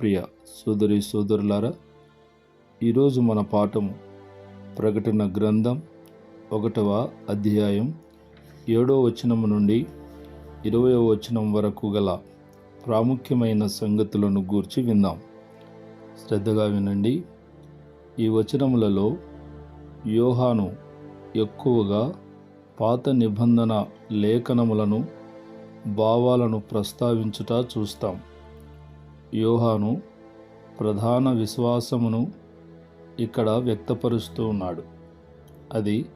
ప్రియ సోదరి సోదరులారా ఈరోజు మన పాఠము ప్రకటన గ్రంథం ఒకటవ అధ్యాయం ఏడో వచనము నుండి ఇరవయో వచనం వరకు గల ప్రాముఖ్యమైన సంగతులను గూర్చి విందాం శ్రద్ధగా వినండి. ఈ వచనములలో యోహాను ఎక్కువగా పాత నిబంధన లేఖనములను భావాలను ప్రస్తావించుట చూస్తాం. యోహాను ప్రధాన విశ్వాసమును ఇక్కడ వ్యక్తపరుస్తూ ఉన్నాడు. అది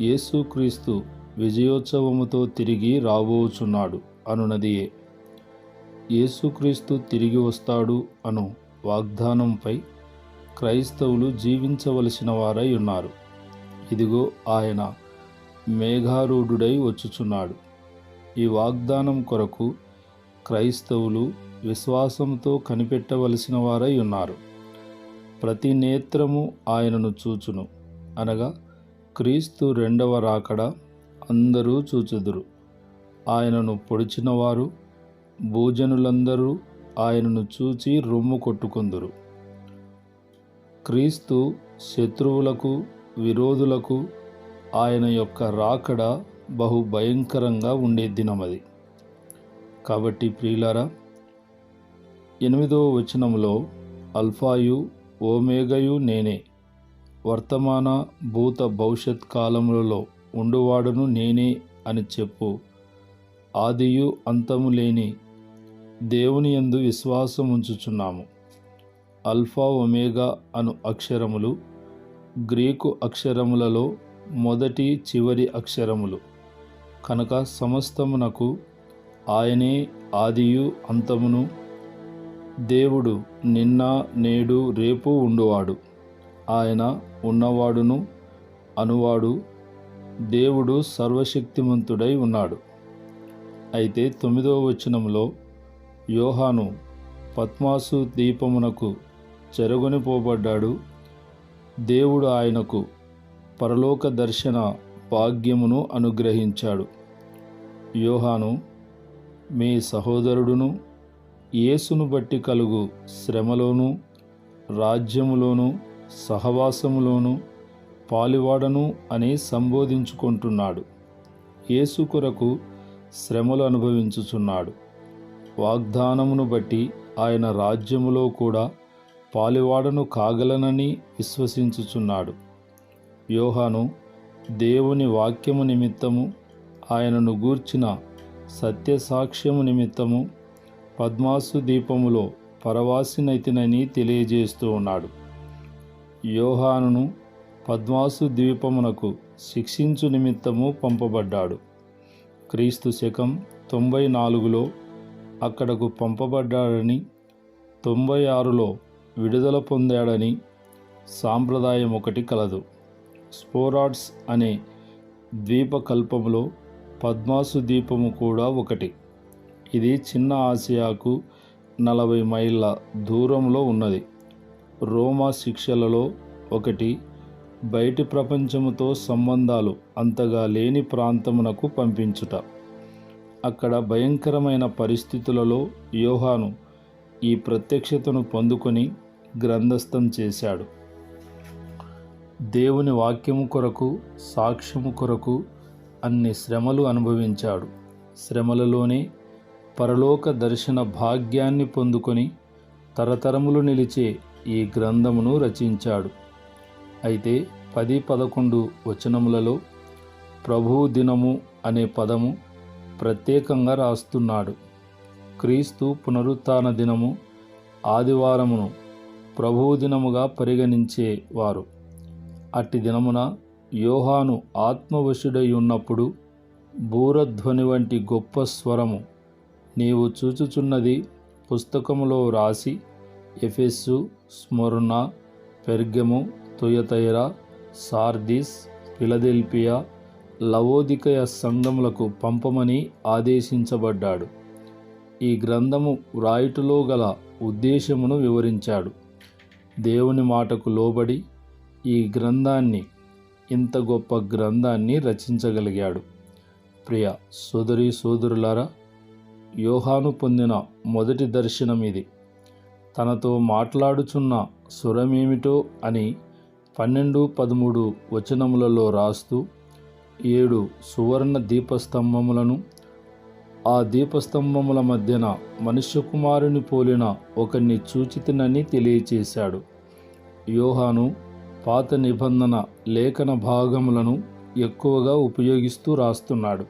యేసుక్రీస్తు విజయోత్సవముతో తిరిగి రాబోచున్నాడు అనునదియే. యేసుక్రీస్తు తిరిగి వస్తాడు అను వాగ్దానంపై క్రైస్తవులు జీవించవలసిన వారై ఉన్నారు. ఇదిగో ఆయన మేఘారూఢుడై వచ్చుచున్నాడు. ఈ వాగ్దానం కొరకు క్రైస్తవులు విశ్వాసంతో కనిపెట్టవలసిన వారై ఉన్నారు. ప్రతి నేత్రము ఆయనను చూచును. అనగా క్రీస్తు రెండవ రాకడ అందరూ చూచుదురు. ఆయనను పొడిచినవారు భోజనులందరూ ఆయనను చూచి రొమ్ము కొట్టుకుందురు. క్రీస్తు శత్రువులకు విరోధులకు ఆయన యొక్క రాకడ బహు భయంకరంగా ఉండే దినమది. కాబట్టి ప్రియులారా ఎనిమిదవ వచనంలో అల్ఫాయు ఓమేగయు నేనే. వర్తమాన భూత భవిష్యత్ కాలములలో ఉండువాడును నేనే అని చెప్పు. ఆదియు అంతము లేని దేవుని యందు విశ్వాసం ఉంచుచున్నాము అల్ఫా ఒమేగా అను అక్షరములు గ్రీకు అక్షరములలో మొదటి చివరి అక్షరములు. కనుక సమస్తమునకు ఆయనే ఆదియు అంతమును. దేవుడు నిన్న నేడు రేపు ఉండువాడు. ఆయన ఉన్నవాడును అనువాడు. దేవుడు సర్వశక్తిమంతుడై ఉన్నాడు. అయితే తొమ్మిదవ వచనంలో యోహాను పద్మాసు దీపమునకు చెరగొనిపోబడ్డాడు దేవుడు ఆయనకు పరలోక దర్శన భాగ్యమును అనుగ్రహించాడు. యోహాను మీ సహోదరుడును యేసును బట్టి కలుగు శ్రమలోను రాజ్యములోను సహవాసములోను పాలివాడను అని సంబోధించుకుంటున్నాడు. యేసు కొరకు శ్రమలు అనుభవించుచున్నాడు. వాగ్దానమును బట్టి ఆయన రాజ్యములో కూడా పాలివాడను కాగలనని విశ్వసించుచున్నాడు. యోహాను దేవుని వాక్యము నిమిత్తము ఆయనను గూర్చిన సత్యసాక్ష్యము నిమిత్తము పద్మాసు దీపములో పరవాసినైతినని తెలియజేస్తూ ఉన్నాడు. యోహానును పద్మాసు ద్వీపమునకు శిక్షించు నిమిత్తము పంపబడ్డాడు. క్రీస్తు శకం తొంభై నాలుగులో అక్కడకు పంపబడ్డాడని తొంభై ఆరులో విడుదల పొందాడని సాంప్రదాయం ఒకటి కలదు. స్పోరాట్స్ అనే ద్వీపకల్పములో పద్మాసు ద్వీపము కూడా ఒకటి. ఇది చిన్న ఆసియాకు నలభై మైళ్ళ దూరంలో ఉన్నది. రోమా శిక్షలలో ఒకటి. బయటి ప్రపంచముతో సంబంధాలు అంతగా లేని ప్రాంతమునకు పంపించుట. అక్కడ భయంకరమైన పరిస్థితులలో యోహాను ఈ ప్రత్యక్షతను పొందుకొని గ్రంథస్థం చేశాడు. దేవుని వాక్యము కొరకు సాక్ష్యము కొరకు అన్ని శ్రమలు అనుభవించాడు. శ్రమలలోనే పరలోక దర్శన భాగ్యాన్ని పొందుకొని తరతరములు నిలిచే ఈ గ్రంథమును రచించాడు. అయితే పది పదకొండు వచనములలో ప్రభువు దినము అనే పదము ప్రత్యేకంగా రాస్తున్నాడు. క్రీస్తు పునరుత్న దినము ఆదివారమును ప్రభువు దినముగా పరిగణించేవారు. అట్టి దినమున యోహాను ఆత్మవశుడై ఉన్నప్పుడు బూరధ్వని వంటి గొప్ప స్వరము నీవు చూచుచున్నది పుస్తకములో రాసి Ephesus Smyrna Pergamum Thyatira Sardis Philadelphia Laodicea సంఘములకు పంపమని ఆదేశించబడ్డాడు. ఈ గ్రంథము వ్రాయుటలో గల ఉద్దేశమును వివరించాడు. దేవుని మాటకు లోబడి ఈ గ్రంథాన్ని ఇంత గొప్ప గ్రంథాన్ని రచించగలిగాడు. ప్రియ సోదరి సోదరులారా యోహాను పొందిన మొదటి దర్శనం ఇది. తనతో మాట్లాడుచున్న స్వరమేమిటో అని పన్నెండు పదమూడు వచనములలో రాస్తూ ఏడు సువర్ణ దీపస్తంభములను ఆ దీపస్తంభముల మధ్యన మనుష్యకుమారుని పోలిన ఒకరిని చూచితినని తెలియచేశాడు. యోహాను పాత నిబంధన లేఖన భాగములను ఎక్కువగా ఉపయోగిస్తూ రాస్తున్నాడు.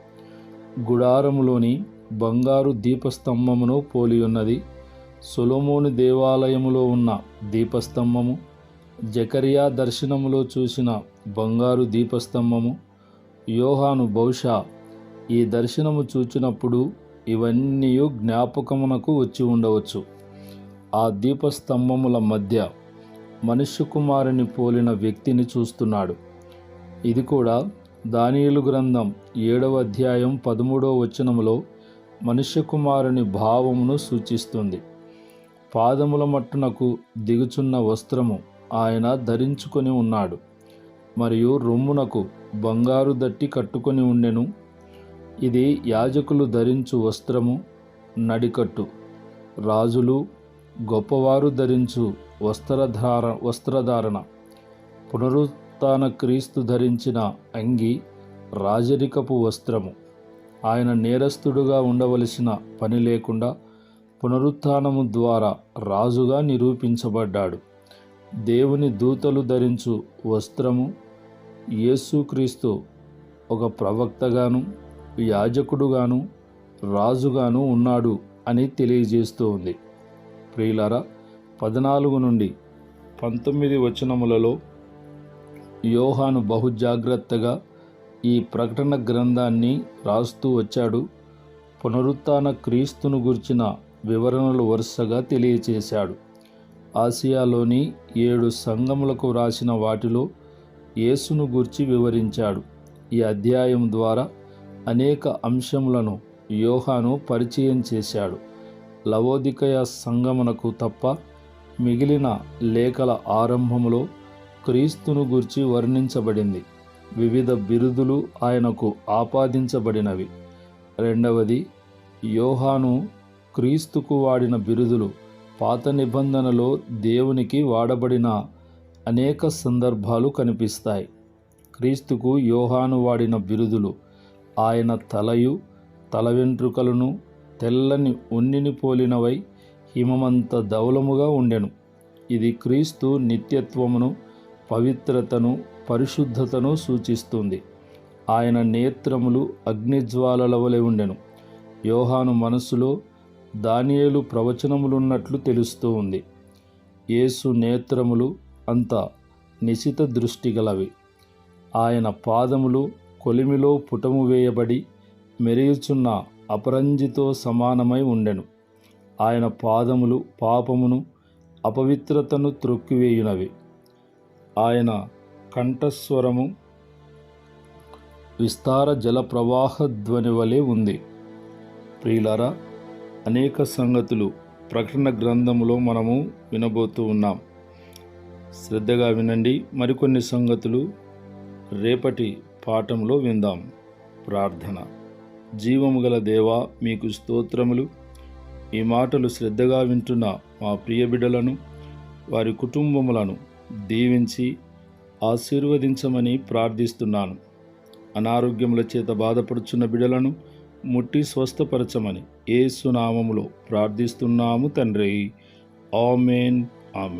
గుడారములోని బంగారు దీపస్తంభమును పోలి ఉన్నది సొలొమోను దేవాలయములో ఉన్న దీపస్తంభము జకరియా దర్శనములో చూసిన బంగారు దీపస్తంభము యోహాను బహుశా ఈ దర్శనము చూచినప్పుడు ఇవన్నీ జ్ఞాపకమునకు వచ్చి ఉండవచ్చు. ఆ దీపస్తంభముల మధ్య మనుష్య కుమారుని పోలిన వ్యక్తిని చూస్తున్నాడు. ఇది కూడా దానియులు గ్రంథం ఏడవ అధ్యాయం పదమూడవ వచనములో మనుష్య కుమారుని భావమును సూచిస్తుంది. పాదముల మట్టునకు దిగుచున్న వస్త్రము ఆయన ధరించుకొని ఉన్నాడు. మరియు రొమ్మునకు బంగారు దట్టి కట్టుకొని ఉండెను. ఇది యాజకులు ధరించు వస్త్రము నడికట్టు. రాజులు గొప్పవారు ధరించు వస్త్రధార వస్త్రధారణ. పునరుత్న క్రీస్తు ధరించిన అంగి రాజరికపు వస్త్రము. ఆయన నేరస్తుడుగా ఉండవలసిన పని లేకుండా పునరుత్నము ద్వారా రాజుగా నిరూపించబడ్డాడు. దేవుని దూతలు ధరించు వస్త్రము యేసుక్రీస్తు ఒక ప్రవక్తగాను యాజకుడుగాను రాజుగాను ఉన్నాడు అని తెలియజేస్తూ ఉంది ప్రియులారా పద్నాలుగు నుండి పంతొమ్మిది వచనములలో యోహాను బహు జాగ్రత్తగా ఈ ప్రకటన గ్రంథాన్ని రాస్తూ వచ్చాడు. పునరుత్న క్రీస్తును గుర్చిన వివరణలు వరుసగా తెలియచేశాడు. ఆసియాలోని ఏడు సంఘములకు వ్రాసిన వాటిలో యేసును గూర్చి వివరించాడు. ఈ అధ్యాయం ద్వారా అనేక అంశములను యోహాను పరిచయం చేశాడు. లవోదికయ సంగమునకు తప్ప మిగిలిన లేఖల ఆరంభంలో క్రీస్తును గూర్చి వర్ణించబడింది. వివిధ బిరుదులు ఆయనకు ఆపాదించబడినవి. రెండవది యోహాను క్రీస్తుకు వాడిన బిరుదులు పాత నిబంధనలో దేవునికి వాడబడిన అనేక సందర్భాలు కనిపిస్తాయి. క్రీస్తుకు యోహాను వాడిన బిరుదులు ఆయన తలయు తల వెంట్రుకలను తెల్లని ఉన్నిని పోలినవై హిమమంత ధవలముగా ఉండెను. ఇది క్రీస్తు నిత్యత్వమును పవిత్రతను పరిశుద్ధతను సూచిస్తుంది. ఆయన నేత్రములు అగ్నిజ్వాలల వలె ఉండెను. యోహాను మనస్సులో దానియేలు ప్రవచనములున్నట్లు తెలుస్తూ ఉంది. యేసు నేత్రములు అంత నిశిత దృష్టి గలవి. ఆయన పాదములు కొలిమిలో పుటము వేయబడి మెరుగుచున్న అపరంజితో సమానమై ఉండెను. ఆయన పాదములు పాపమును అపవిత్రతను త్రొక్కివేయునవి. ఆయన కంఠస్వరము విస్తార జల ప్రవాహ ధ్వని వలె ఉంది. ప్రియులారా అనేక సంగతులు ప్రకటన గ్రంథములో మనము వినబోతూ ఉన్నాం. శ్రద్ధగా వినండి మరికొన్ని సంగతులు రేపటి పాఠంలో విందాం. ప్రార్థన. జీవము గల దేవా మీకు స్తోత్రములు ఈ మాటలు శ్రద్ధగా వింటున్న మా ప్రియ బిడ్డలను వారి కుటుంబములను దీవించి ఆశీర్వదించమని ప్రార్థిస్తున్నాను. అనారోగ్యముల చేత బాధపడుచున్న బిడలను ముట్టి స్వస్థపరచమని ఏసునామములో ప్రార్థిస్తున్నాము తండ్రి. Amen amen.